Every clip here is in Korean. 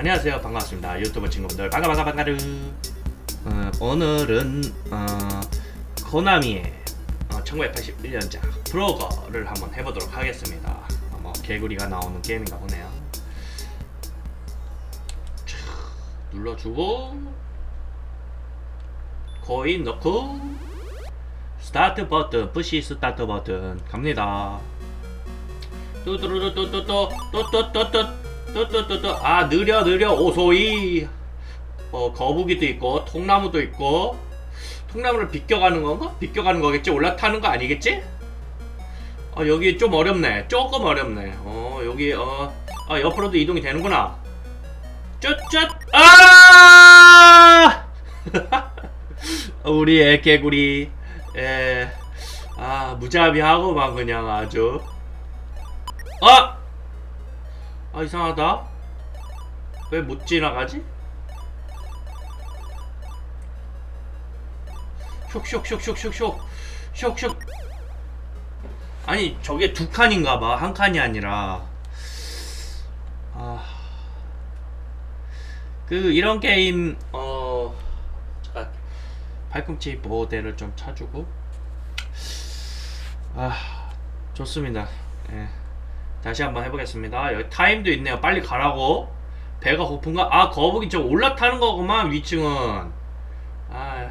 안녕하세요. 반갑습니다. 유튜브 친구분들. 반가 반가 반가르 어, 오늘은 어, 코나미의 어, 1981년작 브로거를 한번 해보도록 하겠습니다. 어, 뭐 개구리가 나오는 게임인가 보네요. 자, 눌러주고 코인 넣고 스타트 버튼 푸시 스타트 버튼 갑니다. 뚜뚜루뚜뚜뚜뚜뚜뚜뚜뚜 뚜뚜뚜뚜 아 느려 느려. 오소이. 어 거북이도 있고 통나무도 있고. 통나무를 비껴가는 건가? 비껴가는 거겠지? 올라타는 거 아니겠지? 어 여기 좀 어렵네. 조금 어렵네. 어 여기 어 아, 옆으로도 이동이 되는구나. 쭈쭈 아! 우리 애개구리. 에아 무자비하고만 그냥 아주. 아! 아 이상하다. 왜 못 지나가지? 슉슉슉슉슉슉 슉슉 아니 저게 두 칸인가봐. 한 칸이 아니라. 아... 그 이런 게임 어... 잠깐. 팔꿈치 보호대를 좀 차주고. 아 좋습니다. 예. 다시 한번 해보겠습니다. 여기 타임도 있네요. 빨리 가라고. 배가 고픈가? 아 거북이 저 올라타는 거구만 위층은. 아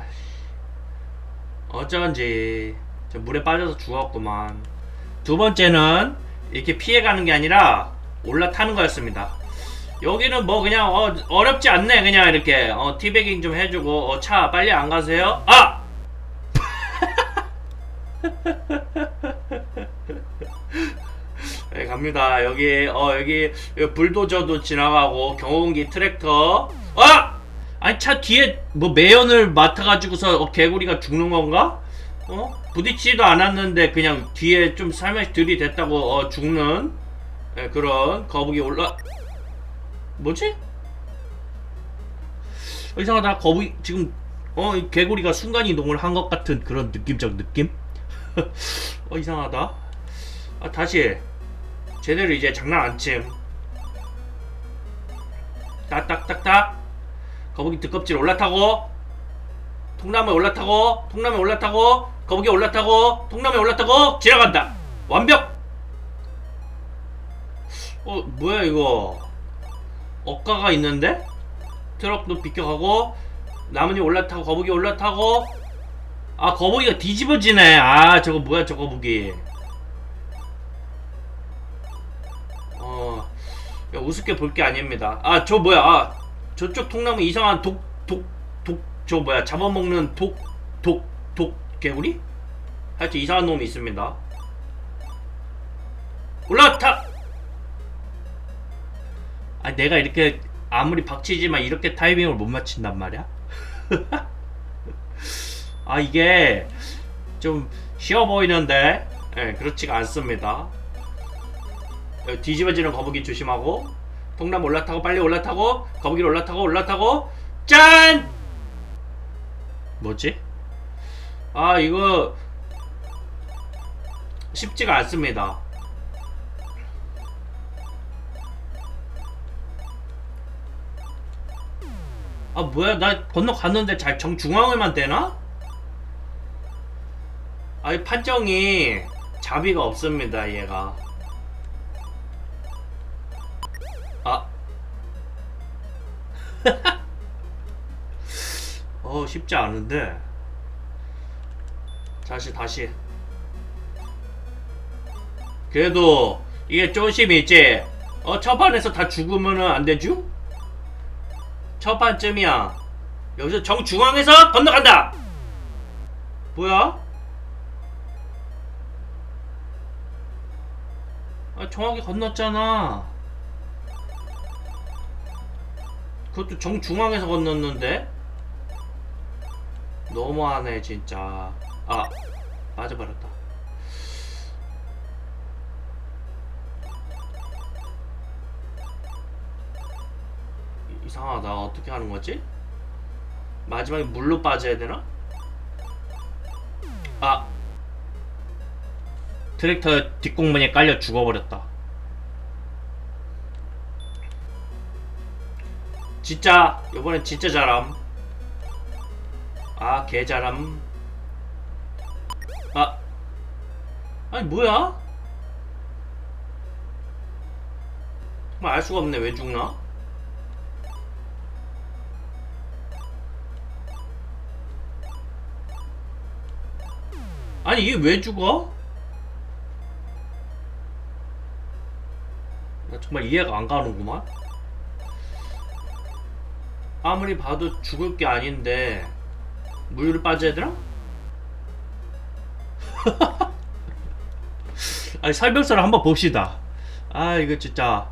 어쩐지 저 물에 빠져서 죽었구만. 두 번째는 이렇게 피해가는 게 아니라 올라타는 거였습니다. 여기는 뭐 그냥 어, 어렵지 않네 그냥 이렇게 어, 티베깅 좀 해주고 어, 차 빨리 안 가세요? 아! 네, 갑니다. 여기 어 여기, 여기 불도저도 지나가고 경운기 트랙터. 아! 아니 차 뒤에 뭐 매연을 맡아가지고서 어, 개구리가 죽는 건가? 어? 부딪히지도 않았는데 그냥 뒤에 좀 살며시 들이댔다고 어, 죽는 네, 그런 거북이 올라. 뭐지? 어, 이상하다. 거북이 지금 어이 개구리가 순간 이동을 한 것 같은 그런 느낌적 느낌? 어 이상하다. 아 다시. 제대로 이제 장난 안 침. 딱딱딱딱. 거북이 등껍질 올라타고. 통나무에 올라타고. 통나무에 올라타고. 거북이 올라타고. 통나무에 올라타고. 지나간다. 완벽. 어 뭐야 이거. 억가가 있는데? 트럭도 비켜가고. 나뭇잎 올라타고. 거북이 올라타고. 아 거북이가 뒤집어지네. 아 저거 뭐야 저 거북이. 우습게 볼 게 아닙니다. 아, 저 뭐야? 아, 저쪽 통나무 이상한 독, 독, 독, 저 뭐야? 잡아먹는 독, 독, 독 개구리? 하여튼 이상한 놈이 있습니다. 올라타! 아, 내가 이렇게 아무리 박치지만 이렇게 타이밍을 못 맞춘단 말이야? 아, 이게 좀 쉬워 보이는데, 예, 네, 그렇지가 않습니다. 뒤집어지는 거북이 조심하고 통나무 올라타고 빨리 올라타고 거북이를 올라타고 올라타고 짠! 뭐지? 아 이거 쉽지가 않습니다 아 뭐야 나 건너갔는데 잘 정중앙을만 되나? 아이 판정이 자비가 없습니다 얘가 아. 어, 쉽지 않은데. 다시, 다시. 그래도, 이게 조심히 있지. 어, 첫 판에서 다 죽으면은 안 되죠? 첫 판쯤이야. 여기서 정중앙에서 건너간다! 뭐야? 아, 정확히 건넜잖아. 그것도 정중앙에서 건넜는데? 너무하네 진짜 아 맞아버렸다 이상하다 어떻게 하는 거지? 마지막에 물로 빠져야 되나? 아 트랙터 뒷공문에 깔려 죽어버렸다 진짜 이번엔 진짜 잘함. 아 개 잘함. 아. 아니 뭐야? 정말 알 수가 없네. 왜 죽나? 아니 이게 왜 죽어? 나 정말 이해가 안 가는구만. 아무리 봐도 죽을 게 아닌데 물을 빠져야 되나? 아니 설명서를 한번 봅시다. 아 이거 진짜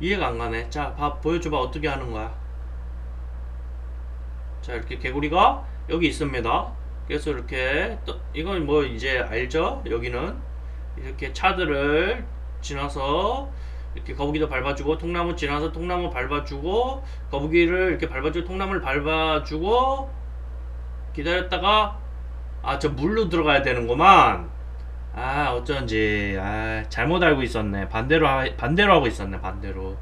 이해가 안 가네. 자, 봐 보여줘봐 어떻게 하는 거야. 자 이렇게 개구리가 여기 있습니다. 그래서 이렇게 또 이건 뭐 이제 알죠? 여기는 이렇게 차들을 지나서 이렇게 거북이도 밟아주고 통나무 지나서 통나무 밟아주고 거북이를 이렇게 밟아주고 통나무를 밟아주고 기다렸다가 아 저 물로 들어가야 되는구만 아 어쩐지 아 잘못 알고 있었네 반대로 하, 반대로 하고 있었네 반대로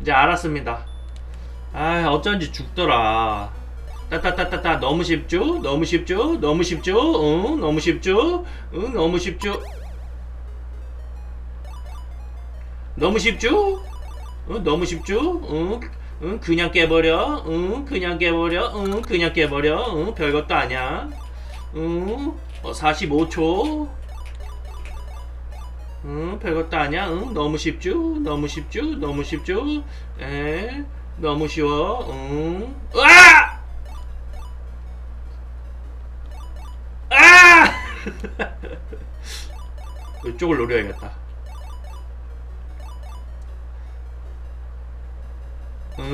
이제 알았습니다 아 어쩐지 죽더라 따따따따따 너무 쉽죠? 너무 쉽죠? 너무 쉽죠? 응 너무 쉽죠? 응 너무 쉽죠? 너무 쉽죠? 응 너무 쉽죠? 응, 응 그냥 깨버려 응 그냥 깨버려 응 그냥 깨버려 응 별것도 아니야 응 어, 45초 응 별것도 아니야 응 너무 쉽죠? 너무 쉽죠? 너무 쉽죠? 에 너무 쉬워 응 으아! 아! 이쪽을 노려야겠다.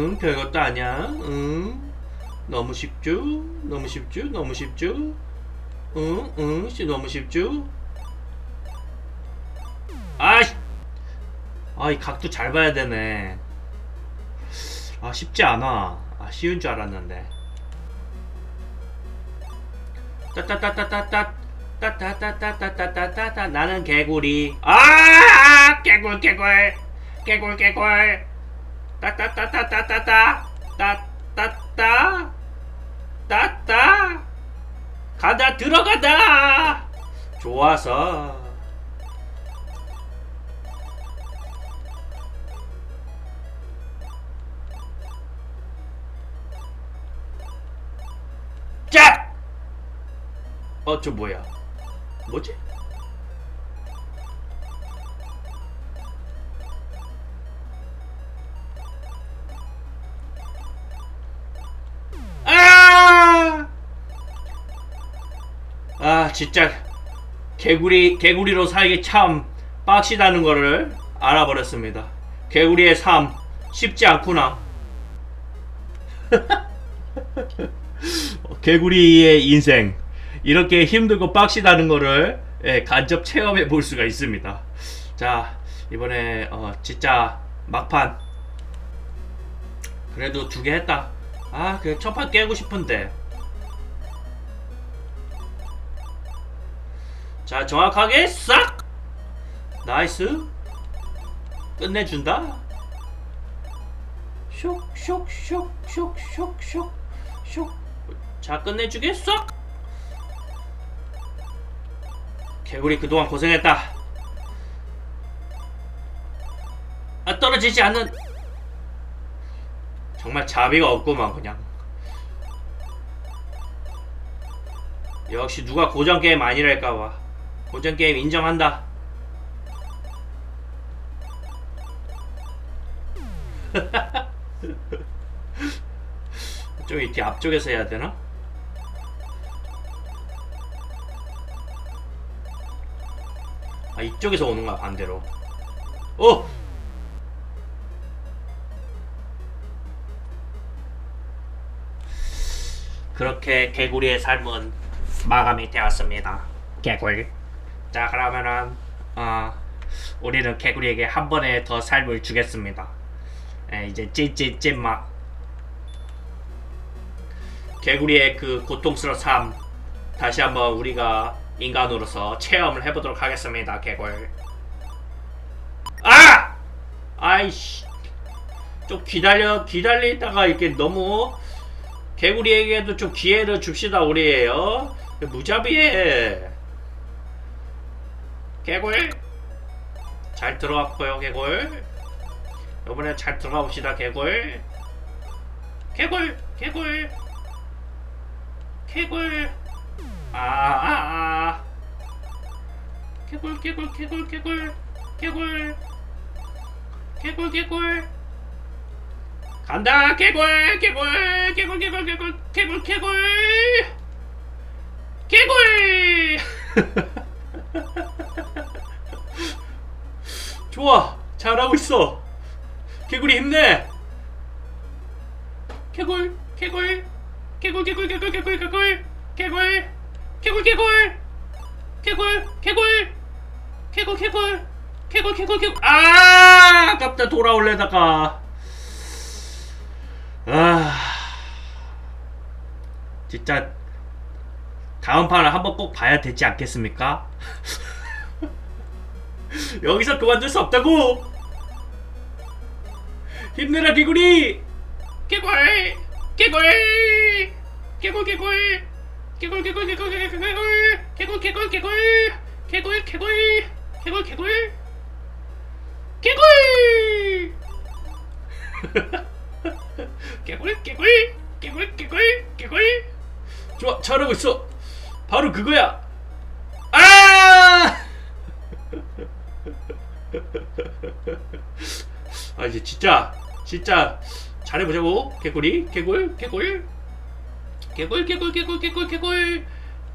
응, 별것도 아니야. 응. 너무 쉽죠? 너무 쉽죠? 너무 쉽죠? 응, 응, 씨, 너무 쉽죠? 아씨! 아, 이 각도 잘 봐야 되네. 아, 쉽지 않아. 아, 쉬운 줄 알았는데. 따따따따따따 따따따따따따따따 나는 개구리 아 개굴 개굴 개굴 개굴 따따따따따따따 따따따 따따 가다 들어가다 좋아서 자! 어, 저 뭐야? 뭐지? 아, 진짜 개구리 개구리로 살기 참 빡시다는 거를 알아버렸습니다. 개구리의 삶 쉽지 않구나. 개구리의 인생 이렇게 힘들고 빡시다는 거를 예, 간접 체험해 볼 수가 있습니다. 자 이번에 어, 진짜 막판 그래도 두 개 했다. 아 그래 첫판 깨고 싶은데 자 정확하게 싹! 나이스. 끝내준다. 쇽쇽쇽쇽쇽쇽쇽. 자 끝내주겠어? 개구리 그동안 고생했다. 아 떨어지지 않는! 정말 자비가 없구만 그냥. 역시 누가 고전게임 아니랄까봐 고전 게임 인정한다 좀 이렇게 앞쪽에서 해야 되나? 아 이쪽에서 오는 거야 반대로 어! 그렇게 개구리의 삶은 마감이 되었습니다 개굴 자 그러면은 어, 우리는 개구리에게 한 번에 더 삶을 주겠습니다. 에, 이제 찐찐찐막 개구리의 그 고통스러운 삶 다시 한번 우리가 인간으로서 체험을 해보도록 하겠습니다 개굴. 아! 아이씨. 좀 기다려 기다리다가 이렇게 너무 개구리에게도 좀 기회를 줍시다 우리 어 무자비해 개굴 잘 들어갔고요 개굴 이번에 잘 들어가 봅시다 개굴 개굴 개굴 개굴 아아아. 아. 개굴 개굴 개굴 개굴 개굴 개굴 개굴 간다 개굴 개굴 개굴 개굴 개굴 개굴 개굴 개굴 좋아 잘하고 있어 개굴이 힘내 개굴 개굴 개굴 개굴 개굴 개굴 개굴 개굴 개굴 개굴 개굴 개굴 개굴 개굴 개굴 개굴 개굴 아 아깝다 돌아올래다가 아 진짜 다음 판을 한번 꼭 봐야 되지 않겠습니까? 여기서 그만둘 수 없다고! 힘내라 개구리! 개굴! 개굴 개굴! 개굴 개굴 개굴 개굴 개굴 개굴! 개굴 개굴 개굴! 개굴 개굴! 개굴 개굴! 개굴! 개굴 개굴! 개굴 개굴! 개굴! 좋아 잘하고 있어. 바로 그거야. 아! 아 이제 진짜 진짜 잘해보자고. 개구리 개굴 개굴 개굴 개굴 개굴 개굴 개굴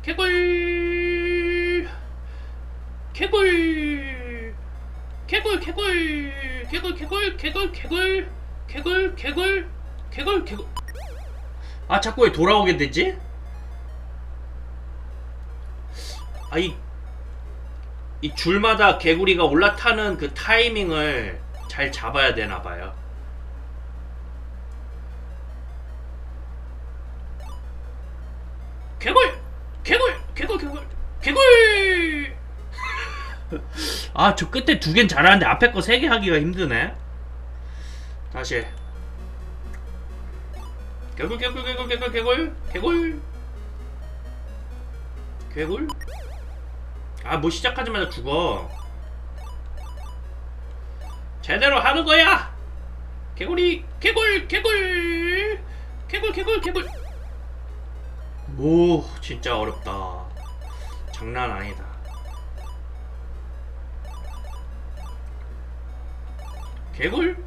개굴 개굴 개굴 개굴 개굴 개굴 개굴 개굴 개굴 개굴 개굴 개굴 아 자꾸 왜 돌아오게 되지? 아이 이 줄마다 개구리가 올라타는 그 타이밍을 잘 잡아야 되나 봐요. 개굴! 개굴! 개굴 개굴! 개굴! 아, 저 끝에 두 개는 잘하는데 앞에 거 세 개 하기가 힘드네. 다시. 개굴 개굴 개굴 개굴 개굴 개굴 개굴 아 뭐 시작하자마자 죽어. 제대로 하는 거야! 개구리 개굴 개굴! 개굴 개굴 개굴! 오 진짜 어렵다. 장난 아니다. 개굴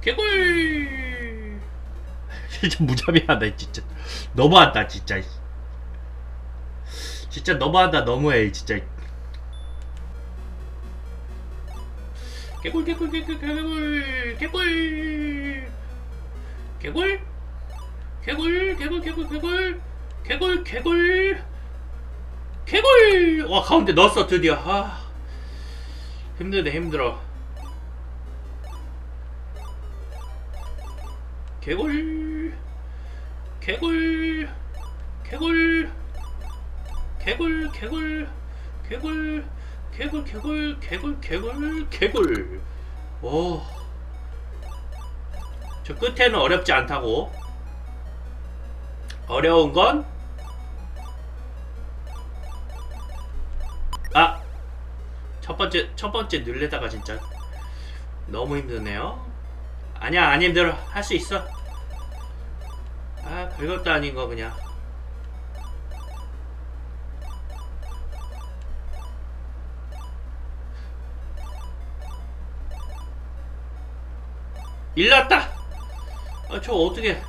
개굴! 진짜 무자비하다 진짜. 너무한다 진짜 진짜 너무한다 너무해 진짜 개굴 개굴 개굴 개굴 개굴 개굴 개굴 개굴 개굴 개굴 개굴 개굴 개굴 와 가운데 넣었어 드디어 아 힘드네 힘들어 개굴 개굴 개굴 개굴 개굴 개굴 개굴 개굴 개굴 개굴 개굴 오저 끝에는 어렵지 않다고 어려운 건 아! 첫 번째, 첫 번째 늘레다가 진짜 너무 힘드네요. 아니야, 안 힘들어. 할 수 있어. 아, 별것도 아닌 거 그냥. 일났다! 아, 저 어떻게.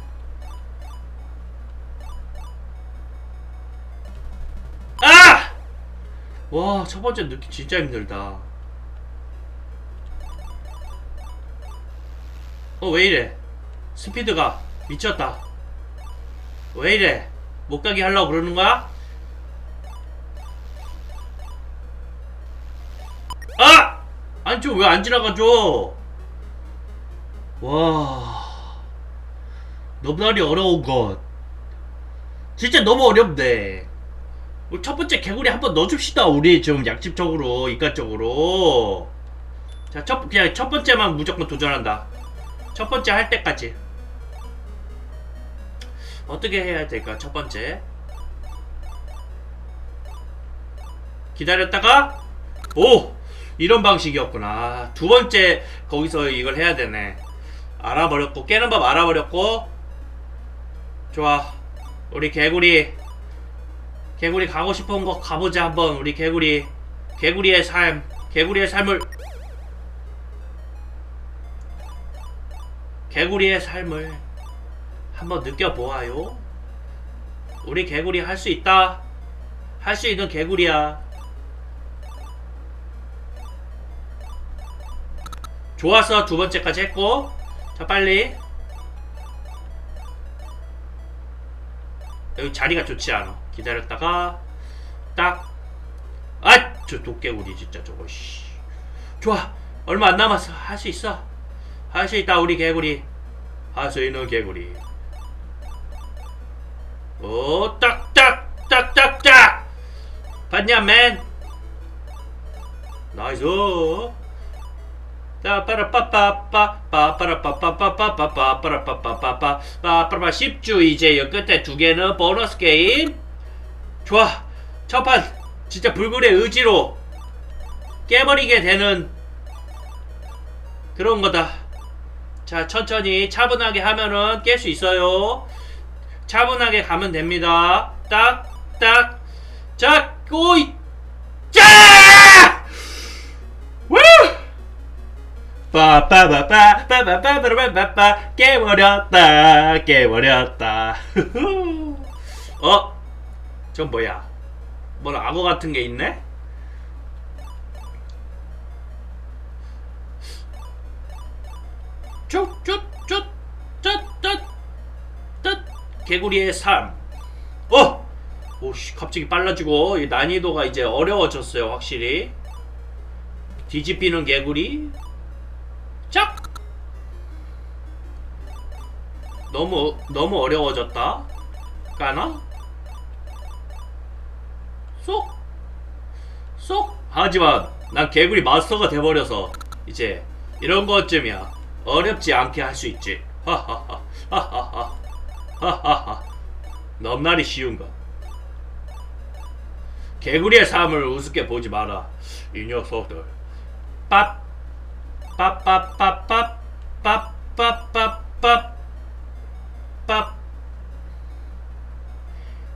아! 와, 첫 번째 느낌 진짜 힘들다. 어, 왜 이래? 스피드가 미쳤다. 왜 이래? 못 가게 하려고 그러는 거야? 아! 아니, 저왜안 지나가죠? 와. 너무나리 어려운 것. 진짜 너무 어렵네. 첫 번째 개구리 한번 넣어줍시다. 우리 좀 약집적으로, 이과적으로. 자, 첫, 그냥 첫 번째만 무조건 도전한다. 첫 번째 할 때까지 어떻게 해야 될까 첫 번째 기다렸다가 오 이런 방식이었구나 두 번째 거기서 이걸 해야 되네 알아버렸고 깨는 법 알아버렸고 좋아. 우리 개구리 개구리 가고 싶은 곳 가보자 한번 우리 개구리. 개구리의 삶 개구리의 삶을. 개구리의 삶을 한번 느껴보아요. 우리 개구리 할 수 있다. 할 수 있는 개구리야. 좋았어. 두 번째까지 했고 자 빨리. 여기 자리가 좋지 않아. 기다렸다가 딱 아 저 도깨구리 진짜 저거 씨. 좋아. 얼마 안 남았어. 할 수 있어. 할 수 있다 우리 개구리. 할 수 있는 개구리. 오 딱딱 딱 딱딱. 봤냐 맨? 나이스 빠빠라빠빠빠빠빠라빠빠빠빠빠빠빠빠빠빠빠빠빠 10주 이제 여 끝에 두 개는 보너스 게임 좋아 첫판 진짜 불굴의 의지로 깨버리게 되는 그런 거다 자 천천히 차분하게 하면은 깰 수 있어요 차분하게 가면 됩니다 딱딱자 꼬이 빠빠바빠빠빠빠빠빠빠 깨버렸다 깨버렸다 어? 저 뭐야 뭐 악어 같은 게 있네? 쭉쭉쭉쭉쭉쭉 개구리의 삶 어! 오씨 갑자기 빨라지고 이 난이도가 이제 어려워졌어요 확실히 뒤집히는 개구리 너무 너무 어려워졌다. 까나? 쏙! 쏙! 하지만 난 개구리 마스터가 돼버려서 이제 이런 것쯤이야. 어렵지 않게 할 수 있지. 하하하. 하하하. 하하하. 넘날이 쉬운가 개구리의 삶을 우습게 보지 마라 이 녀석들. 밥 빠빠빠빠 빠빠빠빠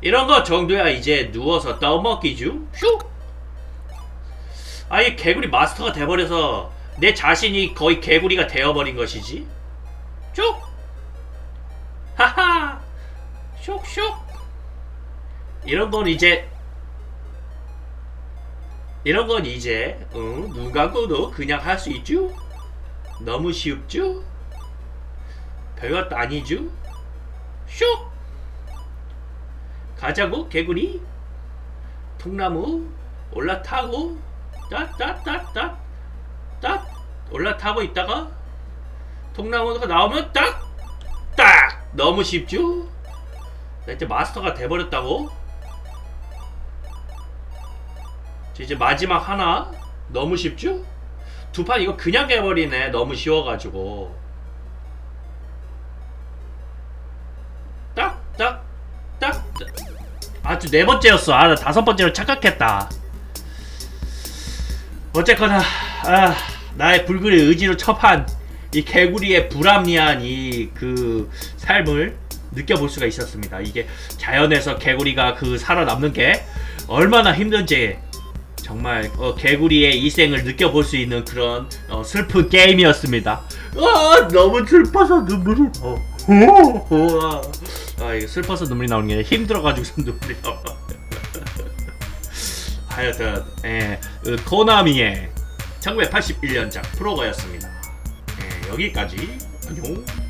이런 거 정도야 이제 누워서 떠먹기죠 슉! 아예 개구리 마스터가 돼버려서 내 자신이 거의 개구리가 되어버린 것이지. 쭉 하하! 슉슉! 이런 건 이제 이런 건 이제 응, 눈 감고도 그냥 할 수 있죠 너무 쉽죠 별것도 아니죠 슉 가자고 개구리 통나무 올라타고 따따따따 딱 올라타고 있다가 통나무가 나오면 딱 딱 너무 쉽죠? 나 이제 마스터가 돼버렸다고? 자, 이제 마지막 하나 너무 쉽죠? 두 판 이거 그냥 해버리네 너무 쉬워가지고 네 번째였어 아 나 다섯 번째로 착각했다 어쨌거나 아, 나의 불굴의 의지로 첩한 이 개구리의 불합리한 이 그 삶을 느껴볼 수가 있었습니다. 이게 자연에서 개구리가 그 살아남는 게 얼마나 힘든지 정말 어, 개구리의 이 생을 느껴볼 수 있는 그런 어, 슬픈 게임이었습니다. 아 너무 슬퍼서 눈물이 나. 아 이거 슬퍼서 눈물이 나오는 게 아니라 힘들어가지고 눈물이 나와. 하여튼 예, 그 코나미의 1981년작 프로거였습니다. 예, 여기까지 안녕.